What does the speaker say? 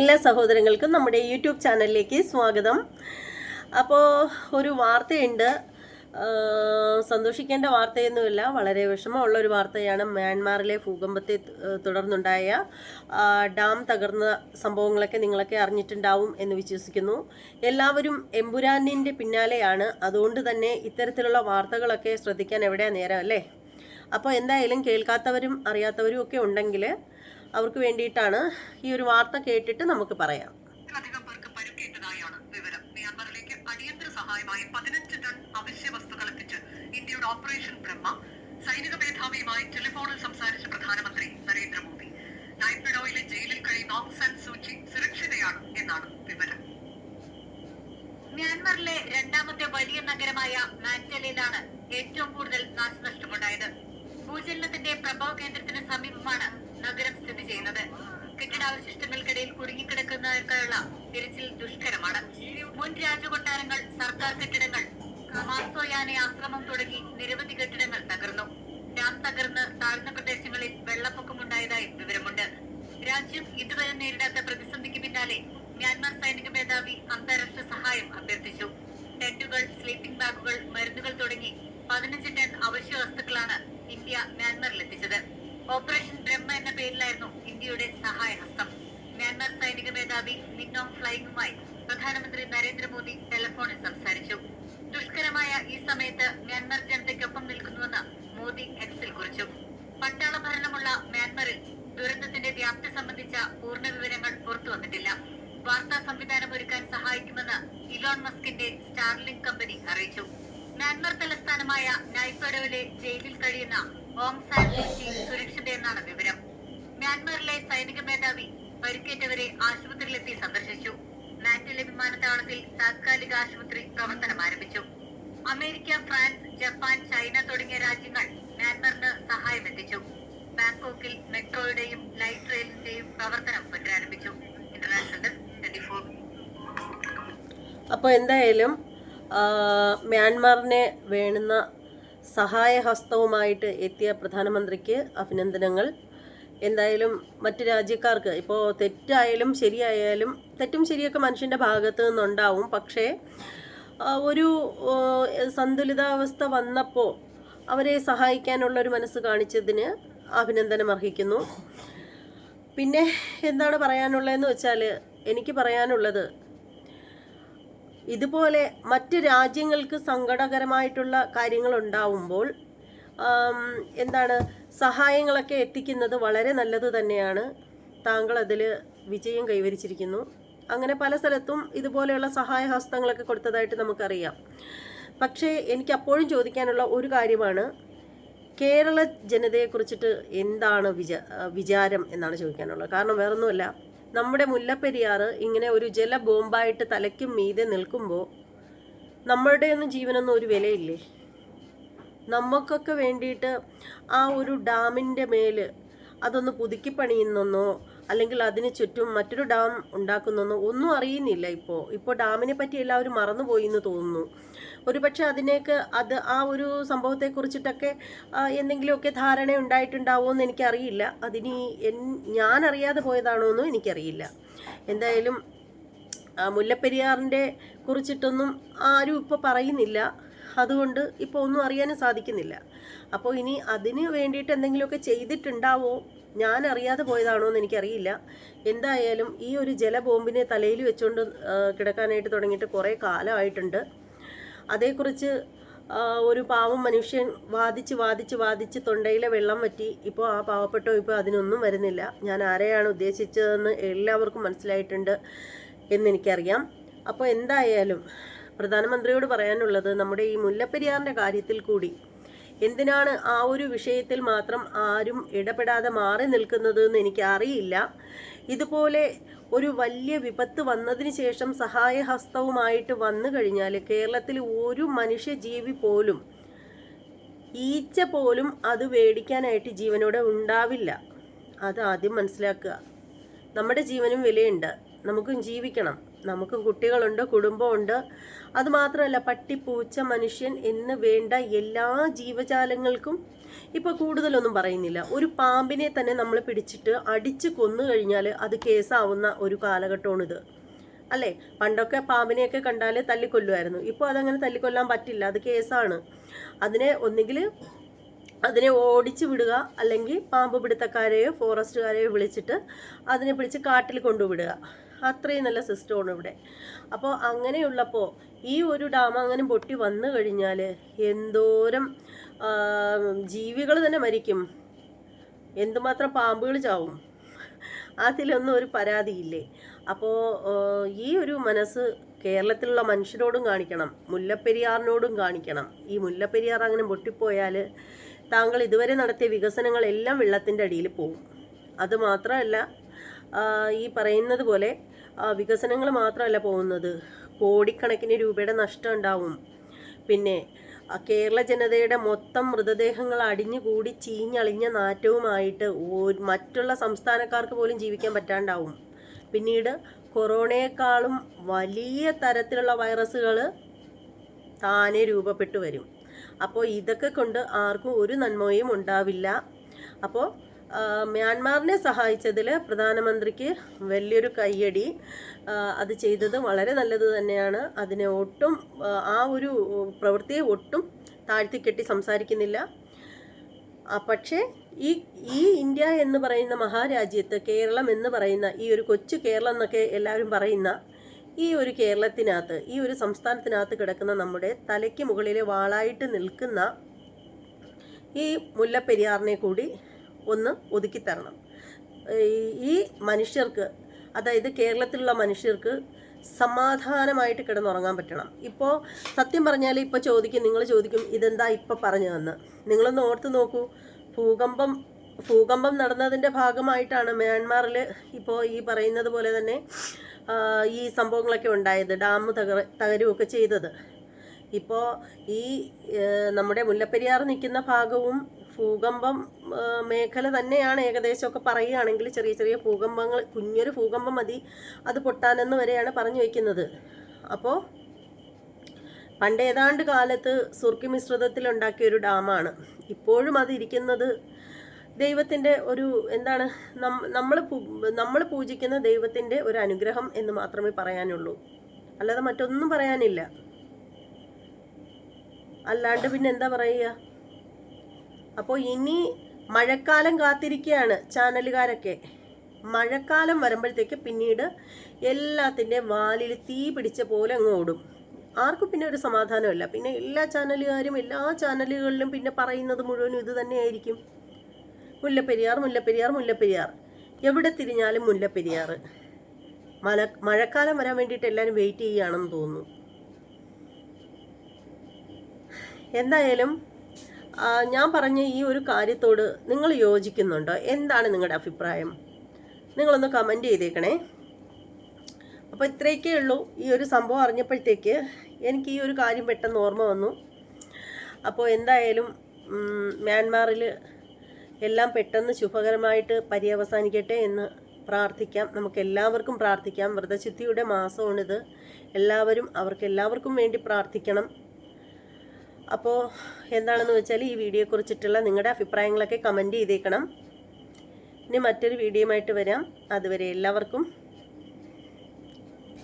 എല്ലാ സഹോദരങ്ങൾക്കും നമ്മുടെ യൂട്യൂബ് ചാനലിലേക്ക് സ്വാഗതം. അപ്പോൾ ഒരു വാർത്തയുണ്ട്. സന്തോഷിക്കേണ്ട വാർത്തയൊന്നുമില്ല. വളരെ വിഷമമുള്ള ഒരു വാർത്തയാണ് മ്യാൻമാറിലെ ഭൂകമ്പത്തെ തുടർന്നുണ്ടായ ഡാം തകർന്ന സംഭവങ്ങളൊക്കെ നിങ്ങളൊക്കെ അറിഞ്ഞിട്ടുണ്ടാവും എന്ന് വിശ്വസിക്കുന്നു. എല്ലാവരും എമ്പുരാനിന്റെ പിന്നാലെയാണ്. അതുകൊണ്ട് തന്നെ ഇത്തരത്തിലുള്ള വാർത്തകളൊക്കെ ശ്രദ്ധിക്കാൻ എവിടെയാണ് നേരം അല്ലേ? അപ്പോൾ എന്തായാലും കേൾക്കാത്തവരും അറിയാത്തവരും ഒക്കെ ഉണ്ടെങ്കിൽ അവർക്ക് വേണ്ടിയിട്ടാണ് ഈ ഒരു വാർത്ത കേട്ടിട്ട് നമുക്ക് പറയാം. അടിയന്തര സഹായമായി പതിനഞ്ച് ടൺ അവശ്യ വസ്തുക്കൾ എത്തിച്ച് ഇന്ത്യയുടെ ഓപ്പറേഷൻ ബ്രഹ്മ. സൈനിക മേധാവിയുമായി ടെലിഫോണിൽ സംസാരിച്ച പ്രധാനമന്ത്രി നരേന്ദ്രമോദി. നൈപ്പിഡോയിലെ ജയിലിൽ കഴിയുന്ന ഓങ് സാൻ സൂചി സുരക്ഷിതയാണ് എന്നാണ് വിവരം. മ്യാൻമറിലെ രണ്ടാമത്തെ വലിയ നഗരമായ മാൻഡലയിലാണ് ഏറ്റവും കൂടുതൽ നാശനഷ്ടമുണ്ടായത്. ഭൂചലനത്തിന്റെ പ്രഭവ കേന്ദ്രത്തിന് സമീപമാണ് നഗരം സ്ഥിതി ചെയ്യുന്നത്. കെട്ടിടാവശിഷ്ടങ്ങൾക്കിടയിൽ കുടുങ്ങിക്കിടക്കുന്നവർക്കായുള്ള തിരച്ചിൽ ദുഷ്കരമാണ്. മുൻ രാജകൊട്ടാരങ്ങൾ സർക്കാർ കെട്ടിടങ്ങൾ മാസോയാന ആശ്രമം തുടങ്ങി നിരവധി കെട്ടിടങ്ങൾ തകർന്നു. ഡാം തകർന്ന് താഴ്ന്ന പ്രദേശങ്ങളിൽ വെള്ളപ്പൊക്കമുണ്ടായതായി വിവരമുണ്ട്. രാജ്യം ഇതുവരെ നേരിടാത്ത പ്രതിസന്ധിക്ക് പിന്നാലെ മ്യാൻമാർ സൈനിക മേധാവി അന്താരാഷ്ട്ര സഹായം അഭ്യർത്ഥിച്ചു. ടെന്റുകൾ സ്ലീപ്പിംഗ് ബാഗുകൾ മരുന്നുകൾ തുടങ്ങി പതിനഞ്ച് ടൺ അവശ്യ വസ്തുക്കളാണ് ഇന്ത്യ മ്യാൻമാറിൽ എത്തിച്ചത് ഓപ്പറേഷൻ ബ്രഹ്മ എന്ന പേരിലായിരുന്നു ഇന്ത്യയുടെ സഹായഹസ്തം മ്യാൻമാർ സൈനിക മേധാവി മിന്നോങ് ഫ്ലൈങ്ങുമായി പ്രധാനമന്ത്രി നരേന്ദ്രമോദി ടെലിഫോണിൽ സംസാരിച്ചു. ദുഷ്കരമായ ഈ സമയത്ത് മ്യാൻമാർ ജനതയ്ക്കൊപ്പം നിൽക്കുന്നുവെന്ന് മോദി എക്സിൽ കുറിച്ചു. പട്ടാള ഭരണമുള്ള മ്യാൻമറിൽ ദുരന്തത്തിന്റെ വ്യാപ്തി സംബന്ധിച്ച പൂർണ വിവരങ്ങൾ പുറത്തു വന്നിട്ടില്ല. വാർത്താ സംവിധാനം ഒരുക്കാൻ സഹായിക്കുമെന്ന് ഇലോൺ മസ്കിന്റെ സ്റ്റാർലിങ്ക് കമ്പനി അറിയിച്ചു. മ്യാൻമർ തലസ്ഥാനമായ നൈപ്പഡോയിലെ ജയിലിൽ കഴിയുന്ന ഓങ് സാൻ സുരക്ഷിതയെന്നാണ് വിവരം. മ്യാൻമറിലെ സൈനിക മേധാവി പരിക്കേറ്റവരെ ആശുപത്രിയിലെത്തി സന്ദർശിച്ചു. നാറ്റിലെ വിമാനത്താവളത്തിൽ താത്കാലിക ആശുപത്രി പ്രവർത്തനം ആരംഭിച്ചു. അമേരിക്ക ഫ്രാൻസ് ജപ്പാൻ ചൈന തുടങ്ങിയ രാജ്യങ്ങൾ മ്യാൻമറിന് സഹായം എത്തിച്ചു. ബാങ്കോക്കിൽ മെട്രോയുടെയും ലൈറ്റ് റെയിലിന്റെയും പ്രവർത്തനം പുനരാരംഭിച്ചു. International desk four. അപ്പോൾ എന്തായാലും മ്യാൻമാറിനെ വേണ്ടുന്ന സഹായഹസ്തവുമായിട്ട് എത്തിയ പ്രധാനമന്ത്രിക്ക് അഭിനന്ദനങ്ങൾ. എന്തായാലും മറ്റ് രാജ്യക്കാർക്ക് ഇപ്പോൾ തെറ്റായാലും ശരിയായാലും തെറ്റും ശരിയൊക്കെ മനുഷ്യന്റെ ഭാഗത്തു നിന്നുണ്ടാവും. പക്ഷേ ഒരു സന്തുലിതാവസ്ഥ വന്നപ്പോൾ അവരെ സഹായിക്കാനുള്ള ഒരു മനസ്സ് കാണിച്ചതിന് അഭിനന്ദനം അർഹിക്കുന്നു പിന്നെ എന്താണ് പറയാനുള്ളതെന്ന് വെച്ചാൽ എനിക്ക് പറയാനുള്ളത് ഇതുപോലെ മറ്റ് രാജ്യങ്ങൾക്ക് സങ്കടകരമായിട്ടുള്ള കാര്യങ്ങൾ ഉണ്ടാവുമ്പോൾ എന്താണ് സഹായങ്ങളൊക്കെ എത്തിക്കുന്നത് വളരെ നല്ലത് തന്നെയാണ്. താങ്കൾ അതിൽ വിജയം കൈവരിച്ചിരിക്കുന്നു. അങ്ങനെ പല സ്ഥലത്തും ഇതുപോലെയുള്ള സഹായഹസ്തങ്ങളൊക്കെ കൊടുത്തതായിട്ട് നമുക്കറിയാം. പക്ഷേ എനിക്ക് അപ്പോഴും ചോദിക്കാനുള്ള ഒരു കാര്യമാണ് കേരള ജനതയെക്കുറിച്ചിട്ട് എന്താണ് വിച വിചാരം എന്നാണ് ചോദിക്കാനുള്ളത്. കാരണം വേറൊന്നുമല്ല നമ്മുടെ മുല്ലപ്പെരിയാർ ഇങ്ങനെ ഒരു ജല ബോംബായിട്ട് തലയ്ക്കും മീതെ നിൽക്കുമ്പോൾ നമ്മളുടെയൊന്നും ജീവനൊന്നും ഒരു വിലയില്ലേ? നമുക്കൊക്കെ വേണ്ടിയിട്ട് ആ ഒരു ഡാമിന്റെ മേൽ അതൊന്ന് പുതുക്കി അല്ലെങ്കിൽ അതിന് ചുറ്റും മറ്റൊരു ഡാം ഉണ്ടാക്കുന്നൊന്നും ഒന്നും അറിയുന്നില്ല ഇപ്പോൾ ഇപ്പോൾ ഡാമിനെ പറ്റി എല്ലാവരും മറന്നുപോയി എന്ന് തോന്നുന്നു. ഒരുപക്ഷെ അതിനേക്ക് അത് ആ ഒരു സംഭവത്തെക്കുറിച്ചിട്ടൊക്കെ എന്തെങ്കിലുമൊക്കെ ധാരണ ഉണ്ടായിട്ടുണ്ടാവുമോ എന്ന് എനിക്കറിയില്ല. അതിനി ഞാൻ അറിയാതെ പോയതാണോ എന്നും എനിക്കറിയില്ല. എന്തായാലും മുല്ലപ്പെരിയാറിന്റെ കുറിച്ചിട്ടൊന്നും ആരും ഇപ്പോൾ പറയുന്നില്ല. അതുകൊണ്ട് ഇപ്പോൾ ഒന്നും അറിയാനും സാധിക്കുന്നില്ല. അപ്പോൾ ഇനി അതിന് വേണ്ടിയിട്ട് എന്തെങ്കിലുമൊക്കെ ചെയ്തിട്ടുണ്ടാവോ? ഞാൻ അറിയാതെ പോയതാണോ എന്ന് എനിക്കറിയില്ല. എന്തായാലും ഈ ഒരു ജലബോംബിനെ തലയിൽ വെച്ചുകൊണ്ട് കിടക്കാനായിട്ട് തുടങ്ങിയിട്ട് കുറേ കാലമായിട്ടുണ്ട്. അതേക്കുറിച്ച് ഒരു പാവം മനുഷ്യൻ വാദിച്ച് വാദിച്ച് വാദിച്ച് തൊണ്ടയിലെ വെള്ളം പറ്റി ഇപ്പോൾ ആ പാവപ്പെട്ടോ ഇപ്പോൾ അതിനൊന്നും വരുന്നില്ല. ഞാൻ ആരെയാണ് ഉദ്ദേശിച്ചതെന്ന് എല്ലാവർക്കും മനസ്സിലായിട്ടുണ്ട് എന്നെനിക്കറിയാം. അപ്പോൾ എന്തായാലും പ്രധാനമന്ത്രിയോട് പറയാനുള്ളത് നമ്മുടെ ഈ മുല്ലപ്പെരിയാറിന്റെ കാര്യത്തിൽ കൂടി എന്തിനാണ് ആ ഒരു വിഷയത്തിൽ മാത്രം ആരും ഇടപെടാതെ മാറി നിൽക്കുന്നത് എന്ന് എനിക്കറിയില്ല. ഇതുപോലെ ഒരു വലിയ വിപത്ത് വന്നതിന് ശേഷം സഹായഹസ്തവുമായിട്ട് വന്നു കഴിഞ്ഞാൽ കേരളത്തിൽ ഒരു മനുഷ്യജീവി പോലും ഈച്ച പോലും അത് മേടിക്കാനായിട്ട് ജീവനോടെ ഉണ്ടാവില്ല. അത് ആദ്യം മനസ്സിലാക്കുക. നമ്മുടെ ജീവനും വിലയുണ്ട്. നമുക്കും ജീവിക്കണം. നമുക്ക് കുട്ടികളുണ്ട് കുടുംബമുണ്ട്. അതുമാത്രമല്ല പട്ടി പൂച്ച മനുഷ്യൻ എന്ന് വേണ്ട എല്ലാ ജീവജാലങ്ങൾക്കും ഇപ്പോൾ കൂടുതലൊന്നും പറയുന്നില്ല. ഒരു പാമ്പിനെ തന്നെ നമ്മൾ പിടിച്ചിട്ട് അടിച്ച് കൊന്നു കഴിഞ്ഞാൽ അത് കേസാവുന്ന ഒരു കാലഘട്ടമാണിത്. അല്ലേ? പണ്ടൊക്കെ പാമ്പിനെയൊക്കെ കണ്ടാൽ തല്ലിക്കൊല്ലുമായിരുന്നു. ഇപ്പോൾ അതങ്ങനെ തല്ലിക്കൊല്ലാൻ പറ്റില്ല. അത് കേസാണ്. അതിനെ ഒന്നുകിൽ അതിനെ ഓടിച്ചു വിടുക അല്ലെങ്കിൽ പാമ്പ് പിടുത്തക്കാരെയോ ഫോറസ്റ്റുകാരെയോ വിളിച്ചിട്ട് അതിനെ പിടിച്ച് കാട്ടിൽ കൊണ്ടുവിടുക. അത്രയും നല്ല സിസ്റ്റമാണ് ഇവിടെ. അപ്പോൾ അങ്ങനെയുള്ളപ്പോൾ ഈ ഒരു ഡാം അങ്ങനെ പൊട്ടി വന്നു കഴിഞ്ഞാൽ എന്തോരം ജീവികൾ തന്നെ മരിക്കും. എന്തുമാത്രം പാമ്പുകൾ ചാവും. അതിലൊന്നും ഒരു പരാതിയില്ലേ? അപ്പോൾ ഈ ഒരു മനസ്സ് കേരളത്തിലുള്ള മനുഷ്യരോടും കാണിക്കണം മുല്ലപ്പെരിയാറിനോടും കാണിക്കണം. ഈ മുല്ലപ്പെരിയാർ അങ്ങനെ പൊട്ടിപ്പോയാൽ താങ്കൾ ഇതുവരെ നടത്തിയ വികസനങ്ങളെല്ലാം വെള്ളത്തിന്റെ അടിയിൽ പോകും. അതുമാത്രമല്ല ഈ പറയുന്നത് പോലെ വികസനങ്ങൾ മാത്രമല്ല പോകുന്നത്. കോടിക്കണക്കിന് രൂപയുടെ നഷ്ടം ഉണ്ടാവും. പിന്നെ കേരള ജനതയുടെ മൊത്തം മൃതദേഹങ്ങൾ അടിഞ്ഞുകൂടി ചീഞ്ഞളിഞ്ഞ നാറ്റവുമായിട്ട് മറ്റുള്ള സംസ്ഥാനക്കാർക്ക് പോലും ജീവിക്കാൻ പറ്റാണ്ടാവും. പിന്നീട് കൊറോണയെക്കാളും വലിയ തരത്തിലുള്ള വൈറസുകൾ താനെ രൂപപ്പെട്ടു വരും. അപ്പോൾ ഇതൊക്കെ കൊണ്ട് ആർക്കും ഒരു നന്മയും ഉണ്ടാവില്ല. അപ്പോൾ മ്യാൻമാറിനെ സഹായിച്ചതിൽ പ്രധാനമന്ത്രിക്ക് വലിയൊരു കയ്യടി. അത് ചെയ്തത് വളരെ നല്ലത് തന്നെയാണ്. അതിനെ ഒട്ടും ആ, ഒരു പ്രവൃത്തിയെ ഒട്ടും താഴ്ത്തിക്കെട്ടി സംസാരിക്കുന്നില്ല. പക്ഷേ ഈ ഈ ഇന്ത്യ എന്ന് പറയുന്ന മഹാരാജ്യത്ത് കേരളം എന്ന് പറയുന്ന ഈ ഒരു കൊച്ചു കേരളം എന്നൊക്കെ എല്ലാവരും പറയുന്ന ഈ ഒരു കേരളത്തിനകത്ത് ഈ ഒരു സംസ്ഥാനത്തിനകത്ത് കിടക്കുന്ന നമ്മുടെ തലയ്ക്ക് മുകളിൽ വാളായിട്ട് നിൽക്കുന്ന ഈ മുല്ലപ്പെരിയാറിനെ കൂടി ഒന്ന് ഒതുക്കി തരണം. ഈ മനുഷ്യർക്ക് അതായത് കേരളത്തിലുള്ള മനുഷ്യർക്ക് സമാധാനമായിട്ട് കിടന്നുറങ്ങാൻ പറ്റണം. ഇപ്പോൾ സത്യം പറഞ്ഞാൽ ഇപ്പോൾ ചോദിക്കും നിങ്ങൾ ചോദിക്കും ഇതെന്താ ഇപ്പോൾ പറഞ്ഞതെന്ന്? നിങ്ങളൊന്ന് ഓർത്ത് നോക്കൂ. ഭൂകമ്പം ഭൂകമ്പം നടന്നതിന്റെ ഭാഗമായിട്ടാണ് മ്യാൻമാറിൽ ഇപ്പോൾ ഈ പറയുന്നത് പോലെ തന്നെ ഈ സംഭവങ്ങളൊക്കെ ഉണ്ടായത് ഡാം തകർ തകരുകയൊക്കെ ചെയ്തത്. ഇപ്പോൾ ഈ നമ്മുടെ മുല്ലപ്പെരിയാർ നിൽക്കുന്ന ഭാഗവും ഭൂകമ്പം മേഖല തന്നെയാണ് ഏകദേശമൊക്കെ പറയുകയാണെങ്കിൽ ചെറിയ ചെറിയ ഭൂകമ്പങ്ങൾ കുഞ്ഞൊരു ഭൂകമ്പം മതി അത് പൊട്ടാനെന്ന് വരെയാണ് പറഞ്ഞു വയ്ക്കുന്നത്. അപ്പോൾ പണ്ട് ഏതാണ്ട് കാലത്ത് സുർക്കി മിശ്രിതത്തിൽ ഉണ്ടാക്കിയ ഒരു ഡാമാണ്. ഇപ്പോഴും അത് ഇരിക്കുന്നത് ദൈവത്തിന്റെ ഒരു എന്താണ് നമ്മൾ നമ്മൾ പൂജിക്കുന്ന ദൈവത്തിന്റെ ഒരു അനുഗ്രഹം എന്ന് മാത്രമേ പറയാനുള്ളൂ. അല്ലാതെ മറ്റൊന്നും പറയാനില്ല. അല്ലാണ്ട് പിന്നെ എന്താ പറയുക? അപ്പോൾ ഇനി മഴക്കാലം കാത്തിരിക്കുകയാണ് ചാനലുകാരൊക്കെ. മഴക്കാലം വരുമ്പോഴത്തേക്ക് പിന്നീട് എല്ലാത്തിന്റെ വാലിൽ തീ പിടിച്ച പോലെ അങ്ങ് ഓടും. ആർക്കും പിന്നെ ഒരു സമാധാനമില്ല. പിന്നെ എല്ലാ ചാനലുകാരും എല്ലാ ചാനലുകളിലും പിന്നെ പറയുന്നത് മുഴുവനും ഇത് തന്നെയായിരിക്കും. മുല്ലപ്പെരിയാർ മുല്ലപ്പെരിയാർ മുല്ലപ്പെരിയാർ. എവിടെ തിരിഞ്ഞാലും മുല്ലപ്പെരിയാർ. മല മഴക്കാലം വരാൻ വേണ്ടിയിട്ട് എല്ലാവരും വെയിറ്റ് ചെയ്യുകയാണെന്ന് തോന്നുന്നു. എന്തായാലും ഞാൻ പറഞ്ഞ ഈ ഒരു കാര്യത്തോട് നിങ്ങൾ യോജിക്കുന്നുണ്ടോ? എന്താണ് നിങ്ങളുടെ അഭിപ്രായം? നിങ്ങളൊന്ന് കമന്റ് ചെയ്തേക്കണേ. അപ്പോൾ ഇത്രയൊക്കെ ഉള്ളൂ ഈ ഒരു സംഭവം അറിഞ്ഞപ്പോഴത്തേക്ക് എനിക്ക് ഈ ഒരു കാര്യം പെട്ടെന്ന് ഓർമ്മ വന്നു. അപ്പോൾ എന്തായാലും മ്യാൻമാറിൽ എല്ലാം പെട്ടെന്ന് ശുഭകരമായിട്ട് പര്യവസാനിക്കട്ടെ എന്ന് പ്രാർത്ഥിക്കാം. നമുക്ക് എല്ലാവർക്കും പ്രാർത്ഥിക്കാം. വ്രതശുദ്ധിയുടെ മാസമാണിത്. എല്ലാവരും അവർക്ക് എല്ലാവർക്കും വേണ്ടി പ്രാർത്ഥിക്കണം. അപ്പോൾ എന്താണെന്ന് വെച്ചാൽ ഈ വീഡിയോയെക്കുറിച്ചിട്ടുള്ള നിങ്ങളുടെ അഭിപ്രായങ്ങളൊക്കെ കമന്റ് ചെയ്തേക്കണം. ഇനി മറ്റൊരു വീഡിയോയുമായിട്ട് വരാം. അതുവരെ എല്ലാവർക്കും